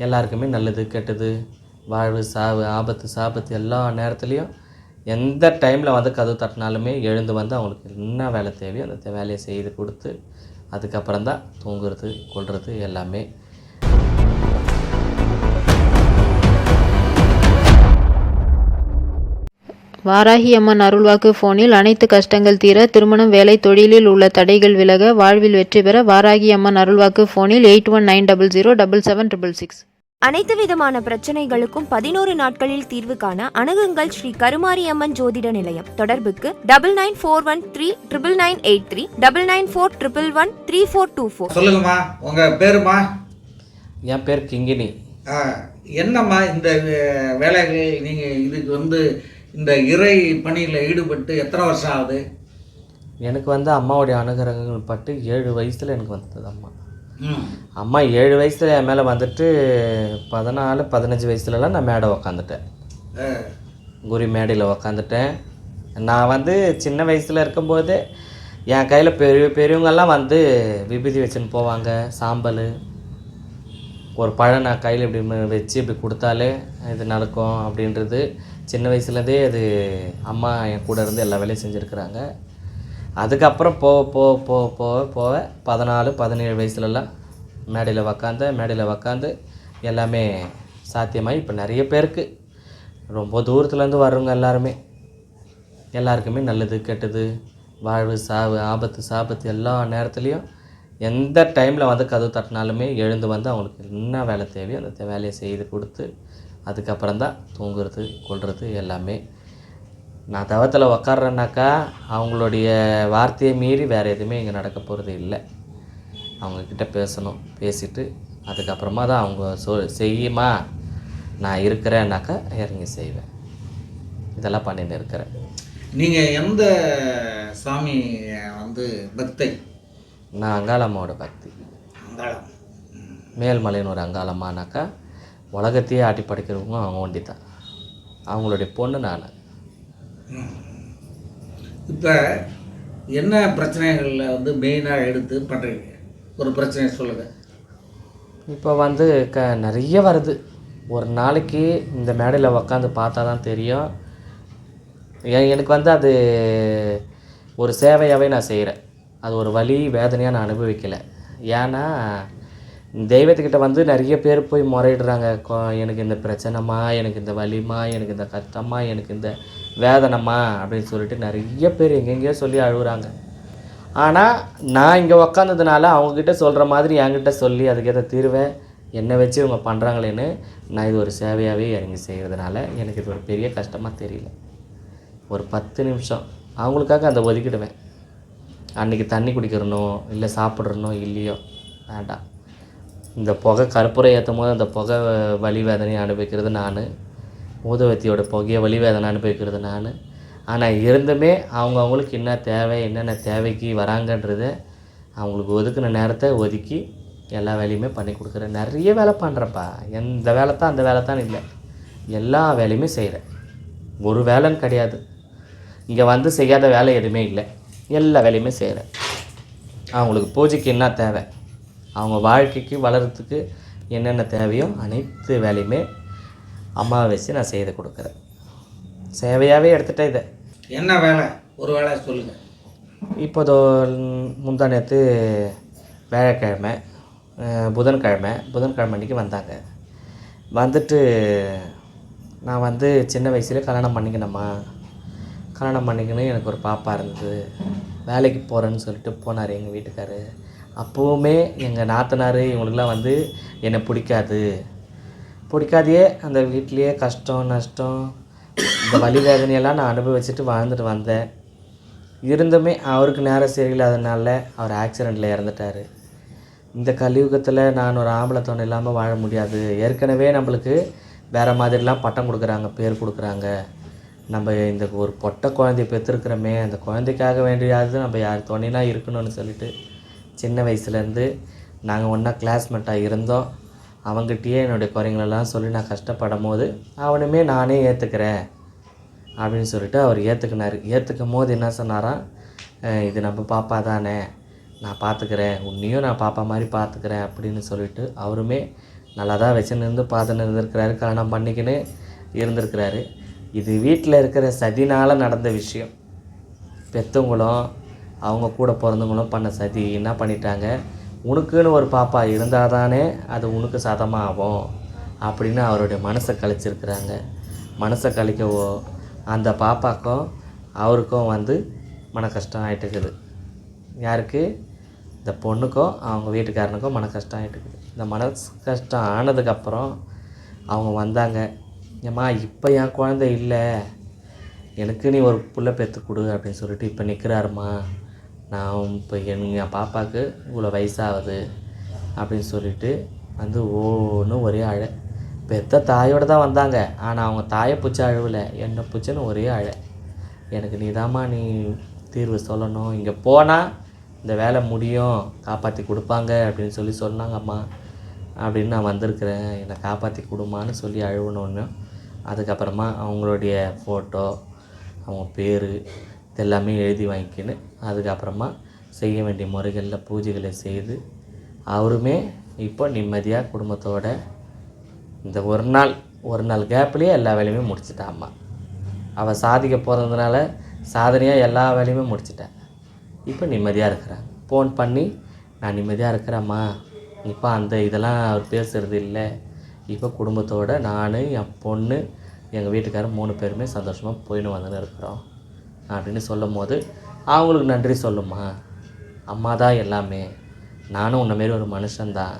எல்லாருக்குமே நல்லது கெட்டது வாழ்வு சாவு ஆபத்து சாபத்து எல்லா நேரத்துலையும் எந்த டைமில் வந்து கதவு தட்டினாலுமே எழுந்து வந்து அவங்களுக்கு என்ன வேலை தேவையோ அந்த வேலையை செய்து கொடுத்து அதுக்கப்புறம் தான் தூங்குறது கொள்வது எல்லாமே வாராகி அம்மன் அருள்வாக்கு போனில் அனைத்து கஷ்டங்கள் தீர திருமணம் வேலை தொழிலில் உள்ள தடைகள் விலக வாழ்வில் வெற்றி பெற வாராகி அம்மன் அருள்வாக்கு போனில் eight one nine double zero double seven triple six. அனைத்து விதமான பிரச்சனைகளுக்கும் பதினோரு நாட்களில் தீர்வு காண அணுகுங்கள் ஸ்ரீ கருமாரி அம்மன் ஜோதிட நிலையம். தொடர்புக்கு double nine four one three triple nine eight three double nine four triple one three four two four. சொல்லுங்கம்மா உங்க பேருமா என் பேர் கிங்கினி. என்னம்மா இந்த வேலைகள்? நீங்க இதுக்கு வந்து இந்த இறை பணியில் ஈடுபட்டு எத்தனை வருஷம் ஆகுது? எனக்கு வந்து அம்மாவுடைய அனுகிரகங்கள் பட்டு ஏழு வயசில் எனக்கு வந்தது அம்மா. அம்மா ஏழு வயசில் என் மேலே வந்துட்டு பதினாலு பதினஞ்சு வயசுலலாம் நான் மேடை உக்காந்துட்டேன். குரு மேடையில் உக்காந்துட்டேன். நான் வந்து சின்ன வயசில் இருக்கும்போது என் கையில் பெரிய பெரியவங்கெல்லாம் வந்து விபூதி வச்சுன்னு போவாங்க சாம்பல். ஒரு பழம் நான் கையில் இப்படி வச்சு இப்படி கொடுத்தாலே இது நடக்கும் அப்படின்றது. சின்ன வயசுலேருந்தே அது அம்மா என் கூட இருந்து எல்லா வேலையும் செஞ்சுருக்குறாங்க. அதுக்கப்புறம் போக போக போக போக போக பதினாலு பதினேழு வயசுலலாம் மேடையில் உக்காந்து மேடையில் உக்காந்து எல்லாமே சாத்தியமாகி இப்போ நிறைய பேருக்கு ரொம்ப தூரத்துலேருந்து வர்றவங்க எல்லாருமே. எல்லாருக்குமே நல்லது கெட்டது வாழ்வு சாவு ஆபத்து சாபத்து எல்லா நேரத்துலையும் எந்த டைமில் வந்து கதவு தட்டினாலுமே எழுந்து வந்து அவங்களுக்கு என்ன வேலை தேவையோ அந்த வேலையை செய்து கொடுத்து அதுக்கப்புறம் தான் தூங்குறது கொள்வது எல்லாமே. நான் தவத்தில் உக்காடுறேன்னாக்கா அவங்களுடைய வார்த்தையை மீறி வேறு எதுவுமே இங்கே நடக்க போகிறது இல்லை. அவங்கக்கிட்ட பேசணும் பேசிட்டு அதுக்கப்புறமா தான் அவங்க சொ செய்யுமா? நான் இருக்கிறேன்னாக்கா இறங்கி செய்வேன். இதெல்லாம் பண்ணின்னு இருக்கிறேன். நீங்க எந்த சாமி வந்து பக்தை? நான் அங்காளம்மாவோட பக்தி. அங்காளம். மேல்மலைன்னு ஒரு அங்காளம்மானாக்கா உலகத்தையே ஆட்டி படைக்கிறவங்க அவங்க ஒண்டி தான். அவங்களுடைய பொண்ணு நான். இப்போ என்ன பிரச்சனைகளில் வந்து மெயினாக எடுத்து பண்ணுறீங்க ஒரு பிரச்சனையை சொல்லுங்கள் இப்போ வந்து க நிறைய வருது. ஒரு நாளைக்கு இந்த மேடையில் உக்காந்து பார்த்தா தான் தெரியும் எனக்கு வந்து அது ஒரு சேவையாகவே நான் செய்கிறேன் அது ஒரு வலி வேதனையாக நான் அனுபவிக்கலை. ஏன்னா தெய்வத்துக்கிட்ட வந்து நிறைய பேர் போய் முறையிடுறாங்க. கொ- எனக்கு இந்த பிரச்சனைமா எனக்கு இந்த வலிமா எனக்கு இந்த கஷ்டமா எனக்கு இந்த வேதனைமா அப்படின்னு சொல்லிட்டு நிறைய பேர் எங்கெங்கேயோ சொல்லி அழுகுறாங்க. ஆனால் நான் இங்கே உக்காந்ததுனால அவங்கக்கிட்ட சொல்கிற மாதிரி என்கிட்ட சொல்லி அதுக்கேற்ற தீர்வை என்னை வச்சு இவங்க பண்ணுறாங்களேன்னு நான் இது ஒரு சேவையாகவே இறங்கி செய்கிறதுனால எனக்கு இது ஒரு பெரிய கஷ்டமாக தெரியல. ஒரு பத்து நிமிஷம். அவங்களுக்காக அந்த ஒதுக்கிடுவேன். அன்றைக்கி தண்ணி குடிக்கிறனோ இல்லை சாப்பிட்றனோ இல்லையோ வேண்டாம். இந்த புகை கற்பூரை ஏற்றும் போது அந்த புகை வலி வேதனையை அனுபவிக்கிறது நான். ஊதுவத்தியோட புகையை வலி வேதனை அனுபவிக்கிறது நான். ஆனால் இருந்துமே அவங்க அவங்களுக்கு என்ன தேவை என்னென்ன தேவைக்கு வராங்கன்றத அவங்களுக்கு ஒதுக்கின நேரத்தை ஒதுக்கி எல்லா வேலையுமே பண்ணி கொடுக்குறேன். நிறைய வேலை பண்ணுறப்பா எந்த வேலை தான் அந்த வேலை தான் இல்லை. எல்லா வேலையுமே செய்கிறேன் ஒரு வேலைன்னு கிடையாது. இங்கே வந்து செய்யாத வேலை எதுவுமே இல்லை. எல்லா வேலையுமே செய்கிறேன் அவங்களுக்கு பூஜைக்கு என்ன தேவை? அவங்க வாழ்க்கைக்கு வளர்கிறதுக்கு என்னென்ன தேவையோ அனைத்து வேலையுமே அம்மாவை வச்சு நான் செய்து கொடுக்குறேன். சேவையாகவே எடுத்துட்டேன் இதை. என்ன வேலை? ஒரு வேலை சொல்லுங்கள் இப்போதோ முந்தா நேற்று வியாழக்கிழமை அஹ், புதன்கிழமை புதன்கிழமை அன்றைக்கி வந்தாங்க. வந்துட்டு நான் வந்து சின்ன வயசுல கல்யாணம் பண்ணிக்கினேம்மா கல்யாணம் பண்ணிக்கின்னு எனக்கு ஒரு பாப்பா இருந்தது. வேலைக்கு போகிறேன்னு சொல்லிட்டு போனார் எங்கள் வீட்டுக்காரு. அப்போவுமே எங்கள் நாத்தனார் இவங்களுக்குலாம் வந்து என்னை பிடிக்காது. பிடிக்காதையே அந்த வீட்லேயே கஷ்டம் நஷ்டம் இந்த வலி வேதனையெல்லாம் நான் அனுபவிச்சுட்டு வாழ்ந்துட்டு வந்தேன். இருந்துமே அவருக்கு நேரம் சரியில்லாதனால அவர் ஆக்சிடெண்ட்டில் இறந்துட்டார். இந்த கலியுகத்தில் நான் ஒரு ஆம்பளை துணை இல்லாமல் வாழ முடியாது. ஏற்கனவே நம்மளுக்கு வேறு மாதிரிலாம் பட்டம் கொடுக்குறாங்க பேர் கொடுக்குறாங்க. நம்ம இந்த ஒரு பொட்டை குழந்தைய பெற்றிருக்கிறோமே அந்த குழந்தைக்காக வேண்டியாவது நம்ம யார் துணைனா இருக்கணும்னு சொல்லிட்டு சின்ன வயசுலேருந்து நாங்கள் ஒன்றா கிளாஸ்மேட்டாக இருந்தோம். அவங்ககிட்டயே என்னுடைய குறைங்களெல்லாம் சொல்லி நான் கஷ்டப்படும் போது அவனுமே நானே ஏற்றுக்கிறேன் அப்படின்னு சொல்லிட்டு அவர் ஏற்றுக்கினார் ஏற்றுக்கும் போது என்ன சொன்னாராம் இது நம்ம பாப்பா தானே நான் பார்த்துக்கிறேன் உன்னையும் நான் பாப்பா மாதிரி பார்த்துக்கிறேன் அப்படின்னு சொல்லிட்டு அவருமே நல்லா தான் வச்சுன்னு இருந்து பார்த்துன்னு இருந்திருக்கிறாரு கல்யாணம் பண்ணிக்கின்னு இருந்திருக்கிறாரு. இது வீட்டில் இருக்கிற சதினால் நடந்த விஷயம். பெற்றவங்களும் அவங்க கூட பிறந்தவங்களும் பண்ண சதி என்ன பண்ணிட்டாங்க? உனக்குன்னு ஒரு பாப்பா இருந்தால் தானே அது உனக்கு சதமாக ஆகும் அப்படின்னு அவருடைய மனசை கழிச்சிருக்கிறாங்க. மனசை கழிக்கவோ அந்த பாப்பாக்கும் அவருக்கும் வந்து மன கஷ்டம் ஆகிட்டுக்குது யாருக்கு? இந்த பொண்ணுக்கும் அவங்க வீட்டுக்காரனுக்கும் மன கஷ்டம் ஆகிட்டுக்குது இந்த மன கஷ்டம் ஆனதுக்கப்புறம் அவங்க வந்தாங்க. ஏம்மா இப்போ என் குழந்தை இல்லை. எனக்கு நீ ஒரு புள்ள பெற்று கொடு அப்படின்னு சொல்லிட்டு இப்போ நிற்கிறாருமா நான் இப்போ என் பாப்பாவுக்கு இவ்வளோ வயசாகுது அப்படின்னு சொல்லிட்டு வந்து ஓன்னு ஒரே அழ. பெத்த தாயோடு தான் வந்தாங்க. ஆனால் அவங்க தாயை பிடிச்ச அழுவலை. என்னை பிடிச்சன்னு ஒரே அழ. எனக்கு நீதாம்மா நீ தீர்வு சொல்லணும். இங்கே போனால் இந்த வேலை முடியும். காப்பாற்றி கொடுப்பாங்க அப்படின்னு சொல்லி சொன்னாங்கம்மா. அப்படின்னு நான் வந்திருக்கிறேன். என்னை காப்பாற்றி கொடுமான்னு சொல்லி அழுவணுன்னு அதுக்கப்புறமா அவங்களுடைய ஃபோட்டோ அவங்க பேர் இதெல்லாமே எழுதி வாங்கிக்கின்னு அதுக்கப்புறமா செய்ய வேண்டிய முறைகளில் பூஜைகளை செய்து அவருமே இப்போ நிம்மதியாக குடும்பத்தோட இந்த ஒரு நாள் ஒரு நாள் கேப்லேயே எல்லா வேலையுமே முடிச்சிட்டா அம்மா அவள் சாதிக்க போகிறதுனால சாதனையாக எல்லா வேலையுமே முடிச்சிட்டேன் இப்போ நிம்மதியாக இருக்கிறேன் ஃபோன் பண்ணி நான் நிம்மதியாக இருக்கிறேம்மா. இப்போ அந்த இதெல்லாம் அவர் பேசுகிறது இல்லை. இப்போ குடும்பத்தோடு நான் என் பொண்ணு எங்கள் வீட்டுக்காரர் மூணு பேருமே சந்தோஷமாக போயின்னு வந்துன்னு இருக்கிறோம். அப்படின்னு சொல்லும் போது அவங்களுக்கு நன்றி சொல்லுமா? அம்மா தான் எல்லாமே. நானும் உன்ன மாரி ஒரு மனுஷன்தான்.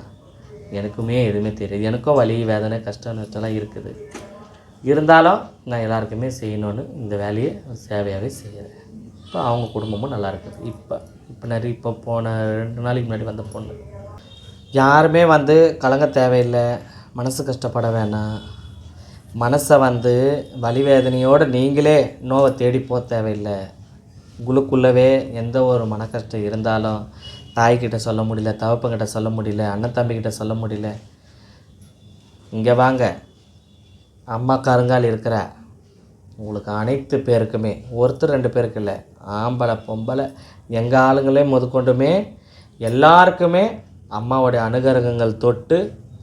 எனக்குமே எதுவுமே தெரியாது. எனக்கும் வலி வேதனை கஷ்டம் நஷ்டம்லாம் இருக்குது. இருந்தாலும் நான் எல்லாருக்குமே செய்யணும்னு இந்த வேலையை சேவையாகவே செய்கிறேன். இப்போ அவங்க குடும்பமும் நல்லா இருக்குது. இப்போ இப்போ நிறைய இப்போ போன ரெண்டு நாளைக்கு முன்னாடி வந்த பொண்ணு. யாருமே வந்து கலங்க தேவையில்லை. மனசு கஷ்டப்பட வேணாம். மனசை வந்து வலி வேதனையோடு நீங்களே நோவை தேடி போக தேவையில்லை. உங்களுக்குள்ளவே எந்த ஒரு மனக்கஷ்டம் இருந்தாலும் தாய்கிட்ட சொல்ல முடியல தகப்பங்கிட்ட சொல்ல முடியல அண்ணன் தம்பிக்கிட்ட சொல்ல முடியல. இங்கே வாங்க. அம்மா கருங்கால் இருக்கிற உங்களுக்கு அனைத்து பேருக்குமே ஒருத்தர் ரெண்டு பேருக்கு இல்லை ஆம்பளை பொம்பளை எங்கள் ஆளுங்களே முதற்கொண்டுமே எல்லாருக்குமே அம்மாவுடைய அனுகரகங்கள் தொட்டு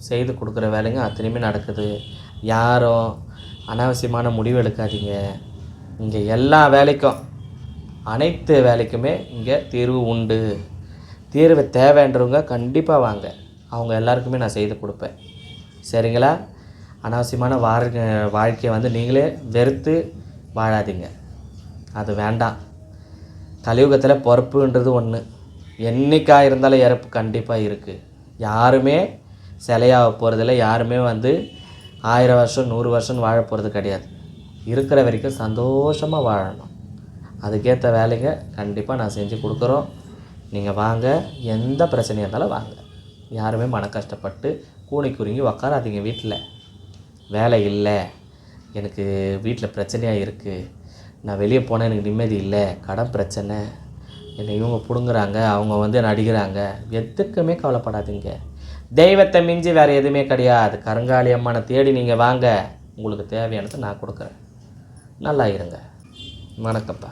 செய்து கொடுக்குற வேலைங்க அத்தனையுமே நடக்குது. யாரும் அனாவசியமான முடிவு எடுக்காதீங்க. இங்கே எல்லா வேலைக்கும் அனைத்து வேலைக்குமே இங்கே தீர்வு உண்டு. தீர்வு தேவைன்றவங்க கண்டிப்பாக வாங்க. அவங்க எல்லாருக்குமே நான் செய்து கொடுப்பேன். சரிங்களா? அனாவசியமான வாழ்க்கை வாழ்க்கையை வந்து நீங்களே வெறுத்து வாழாதீங்க. அது வேண்டாம். கலியுகத்தில் பொறுப்புன்றது ஒன்று என்னைக்கா இருந்தாலும் இறப்பு கண்டிப்பாக இருக்குது யாருமே சிலையாக போகிறதில்ல யாருமே வந்து ஆயிரம் வருஷம் நூறு வருஷம் வாழ போகிறது கிடையாது. இருக்கிற வரைக்கும் சந்தோஷமாக வாழணும். அதுக்கேற்ற வேலைங்க கண்டிப்பாக நான் செஞ்சு கொடுக்குறோம். நீங்கள் வாங்க. எந்த பிரச்சனையாக இருந்தாலும் வாங்க. யாருமே மன கஷ்டப்பட்டு கூனி குறுங்கி உக்காராதீங்க வீட்டில் வேலை இல்லை. எனக்கு வீட்டில் பிரச்சனையாக இருக்குது நான் வெளியே போனால் எனக்கு நிம்மதி இல்லை. கடன் பிரச்சனை. என்னை இவங்க பிடுங்குறாங்க அவங்க வந்து என்னை அடிக்கிறாங்க? எதுக்குமே கவலைப்படாதீங்க. தெய்வத்தை மிஞ்சி வேறு எதுவுமே கிடையாது. கருங்காலி அம்மனை தேடி நீங்கள் வாங்க. உங்களுக்கு தேவையானதை நான் கொடுக்குறேன். நல்லா இருங்க. வணக்கப்பா